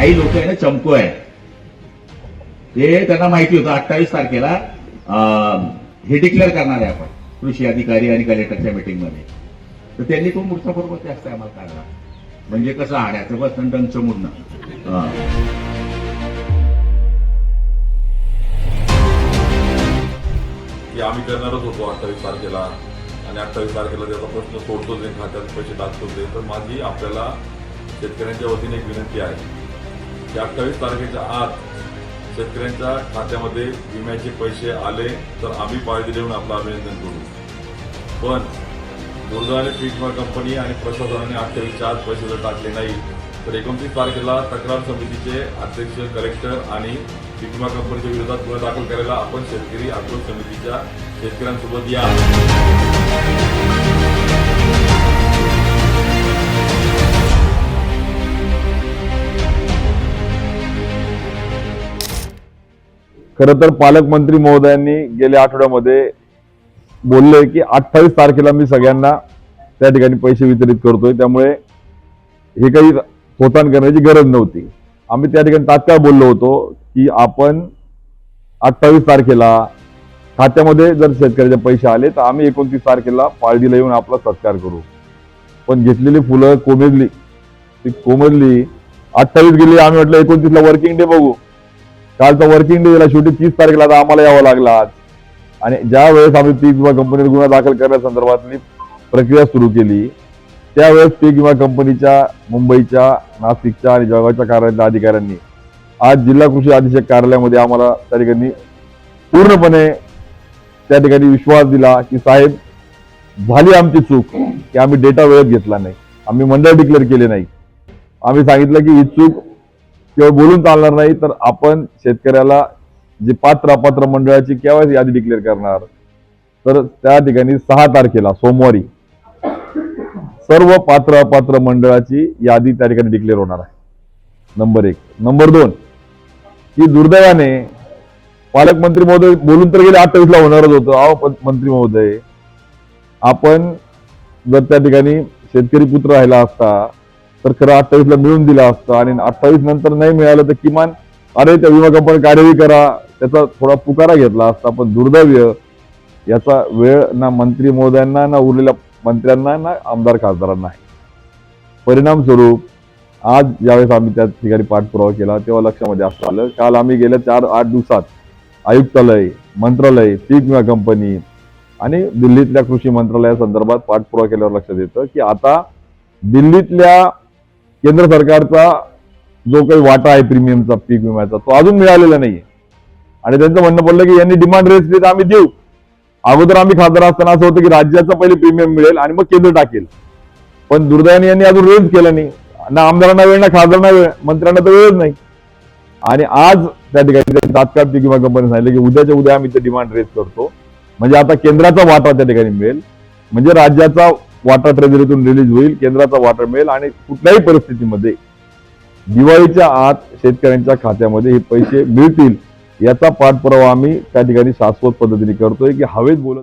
काही लोक आहे ना चमको आहे. ते त्यांना माहिती होतं अठ्ठावीस तारखेला हे डिक्लेअर करणार आहे आपण कृषी अधिकारी आणि कलेक्टरच्या मीटिंगमध्ये तर त्यांनी तो मूर्त बरोबर जास्त आम्हाला काढला. म्हणजे कसं आण्याचं बस डंच मुडणं. की आम्ही करणारच होतो अठ्ठावीस तारखेला. आणि अठ्ठावीस तारखेला त्याचा प्रश्न सोडतो नाही खात्यात पैसे टाकतो ते तर माझी आपल्याला शेतकऱ्यांच्या वतीने एक विनंती आहे. की अठ्ठावीस तारखेच्या आत शेतकऱ्यांच्या खात्यामध्ये विम्याचे पैसे आले तर आम्ही पाळी देऊन आपलं अभिनंदन करू. पण दुर्दैवाने पीक विमा कंपनी आणि प्रशासनाने अठ्ठावीसच्या आत पैसे जर टाकले नाही तर एकोणतीस तारखेला तक्रार समितीचे अध्यक्ष कलेक्टर आणि पीक विमा कंपनीच्या विरोधात गुन्हा दाखल करायला आपण शेतकरी आक्रोश समितीच्या शेतकऱ्यांसोबत या. खरं तर पालकमंत्री महोदयांनी गेल्या आठवड्यामध्ये बोलले की अठ्ठावीस तारखेला मी सगळ्यांना त्या ठिकाणी पैसे वितरित करतोय. त्यामुळे हे काही थोतान करण्याची गरज नव्हती. आम्ही त्या ठिकाणी तात्काळ बोललो होतो की आपण अठ्ठावीस तारखेला खात्यामध्ये जर शेतकऱ्याचे पैसे आले तर आम्ही एकोणतीस तारखेला पाळडीला येऊन आपला सत्कार करू. पण घेतलेली फुलं कोमेजली. ती कोमेजली अठ्ठावीस गेली आम्ही म्हटलं एकोणतीसला वर्किंग डे बघू. कालचा वर्किंग डे दिला शेवटी तीस तारखेला आता आम्हाला यावं लागला आज. आणि ज्या वेळेस आम्ही पीक विमा कंपनीवर गुन्हा दाखल करण्यासंदर्भातली प्रक्रिया सुरू केली त्यावेळेस पीक विमा कंपनीच्या मुंबईच्या नाशिकच्या आणि जळगावच्या कार्यालयातल्या अधिकाऱ्यांनी आज जिल्हा कृषी अधीक्षक कार्यालयामध्ये आम्हाला त्या ठिकाणी पूर्णपणे त्या ठिकाणी विश्वास दिला की साहेब झाली आमची चूक की आम्ही डेटा वेळेत घेतला नाही. आम्ही मंडळ डिक्लेअर केले नाही. आम्ही सांगितलं की ही चूक केवळ बोलून चालणार नाही तर आपण शेतकऱ्याला जे पात्र अपात्र मंडळाची केव्हा यादी डिक्लेअर करणार. तर त्या ठिकाणी सहा तारखेला सोमवारी सर्व पात्र अपात्र मंडळाची यादी त्या ठिकाणी डिक्लेअर होणार आहे. नंबर एक. नंबर दोन की दुर्दैवाने पालकमंत्री महोदय बोलून तर गेले अठ्ठावीसला होणारच होतं. अहो मंत्री महोदय आपण जर त्या ठिकाणी शेतकरी पुत्र राहिला असता तर खरं अठ्ठावीसला मिळून दिला असता आणि अठ्ठावीस नंतर नाही मिळालं तर किमान अरे त्या विमा कंपनी कार्यही करा त्याचा थोडा पुकारा घेतला असता. पण दुर्दैव्य याचा वेळ ना मंत्री महोदयांना ना उरलेल्या मंत्र्यांना ना आमदार खासदारांना आहे. परिणाम स्वरूप आज ज्यावेळेस आम्ही त्या ठिकाणी पाठपुरावा केला तेव्हा लक्षामध्ये असं आलं काल आम्ही गेल्या चार आठ दिवसात आयुक्तालय मंत्रालय पीक विमा कंपनी आणि दिल्लीतल्या कृषी मंत्रालयासंदर्भात पाठपुरावा केल्यावर लक्षात येतं की आता दिल्लीतल्या केंद्र सरकारचा जो काही वाटा आहे प्रीमियमचा पीक विम्याचा तो अजून मिळालेला नाहीये. आणि त्यांचं म्हणणं पडलं की यांनी डिमांड रेस देत तर आम्ही देऊ. अगोदर आम्ही खासदार असताना असं होतं की राज्याचा पहिले प्रीमियम मिळेल आणि मग केंद्र टाकेल. पण दुर्दैवाने यांनी अजून रेज केलं नाही. ना आमदारांना वेळ ना खासदारांना वेळ मंत्र्यांना तर वेळच नाही. आणि आज त्या ठिकाणी तात्काळ पीक विमा कंपनी सांगितलं की उद्याच्या उद्या आम्ही ते डिमांड रेज करतो. म्हणजे आता केंद्राचा वाटा त्या ठिकाणी मिळेल. म्हणजे राज्याचा वाटा ट्रेझरीतून रिलीज होईल केंद्राचा वाटा मिळेल आणि कुठल्याही परिस्थितीमध्ये दिवाळीच्या आत शेतकऱ्यांच्या खात्यामध्ये हे पैसे मिळतील याचा पाठपुरावा आम्ही त्या ठिकाणी शाश्वत पद्धतीने करतोय की हवेत बोलत